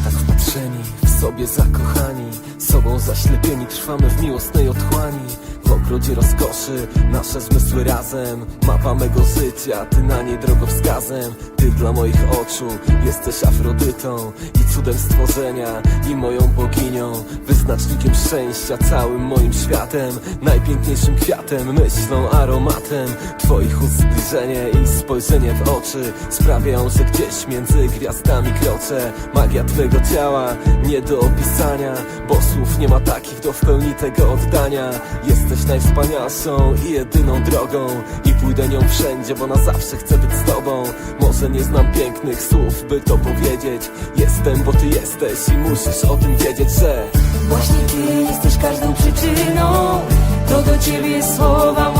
tak wpatrzeni, w sobie zakochani Sobą zaślepieni, trwamy w miłosnej otchłani. W ogrodzie rozkoszy, nasze zmysły razem Mapa mego życia, ty na niej drogowskazem. Ty dla moich oczu, jesteś Afrodytą I cudem stworzenia, i moją boginią Wyznacznikiem szczęścia, całym moim światem Najpiękniejszym kwiatem, myślą, aromatem. Twoich ust zbliżenie i spojrzenie w oczy Sprawiają, że gdzieś między gwiazdami kroczę Magia twego ciała, nie do opisania Bo słów nie ma takich do w pełni tego oddania. Jesteś najwspanialszą i jedyną drogą I pójdę nią wszędzie, bo na zawsze chcę być z tobą. Może nie znam pięknych słów, by to powiedzieć. Jestem, bo ty jesteś i musisz o tym wiedzieć, że Właśnie Ty jesteś każdą przyczyną. To do Ciebie słowa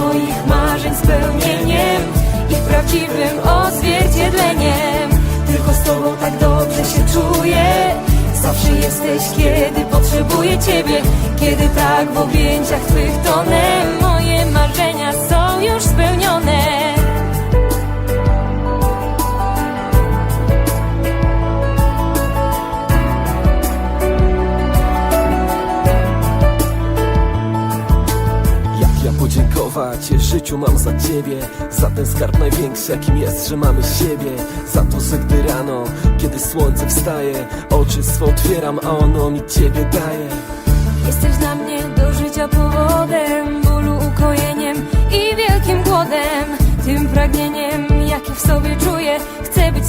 moich marzeń spełnieniem Ich prawdziwym odzwierciedleniem. Tylko z Tobą tak dobrze się czuję. Zawsze jesteś, kiedy potrzebuję Ciebie. Kiedy tak w objęciach Twych tonę ja podziękować życiu mam za ciebie Za ten skarb największy jakim jest, że mamy siebie Za to, że gdy rano, kiedy słońce wstaje Oczy swe otwieram, a ono mi ciebie daje Jesteś dla mnie do życia powodem, bólu ukojeniem i wielkim głodem. Tym pragnieniem, jakie w sobie czuję.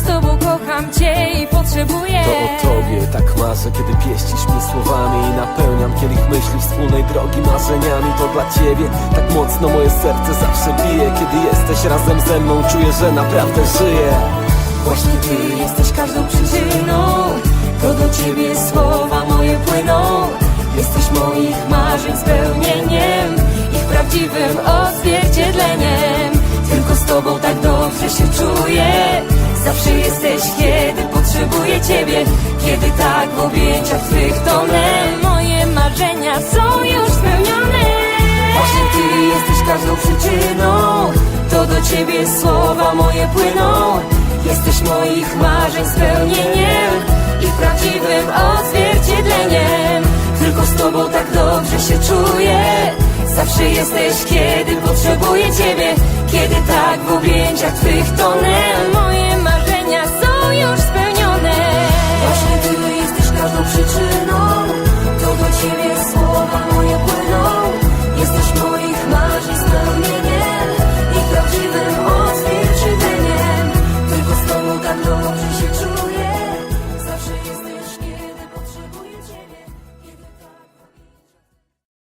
Tobą, kocham cię i potrzebuję. To o tobie tak marzę, kiedy pieścisz mnie słowami I napełniam kielich myśli wspólnej drogi marzeniami To dla ciebie tak mocno moje serce zawsze bije Kiedy jesteś razem ze mną, czuję, że naprawdę żyję Właśnie ty jesteś każdą przyczyną. To do ciebie słowa moje płyną. Jesteś moich marzeń spełnieniem, ich prawdziwym odzwierciedleniem. Tylko z tobą tak dobrze się czuję. Jesteś, kiedy potrzebuję ciebie. Kiedy tak w objęciach twych tonę. Moje marzenia są już spełnione. Właśnie ty jesteś każdą przyczyną. To do ciebie słowa moje płyną. Jesteś moich marzeń spełnieniem Ich prawdziwym odzwierciedleniem Tylko z tobą tak dobrze się czuję Zawsze jesteś, kiedy potrzebuję ciebie Kiedy tak w objęciach twych tonę give you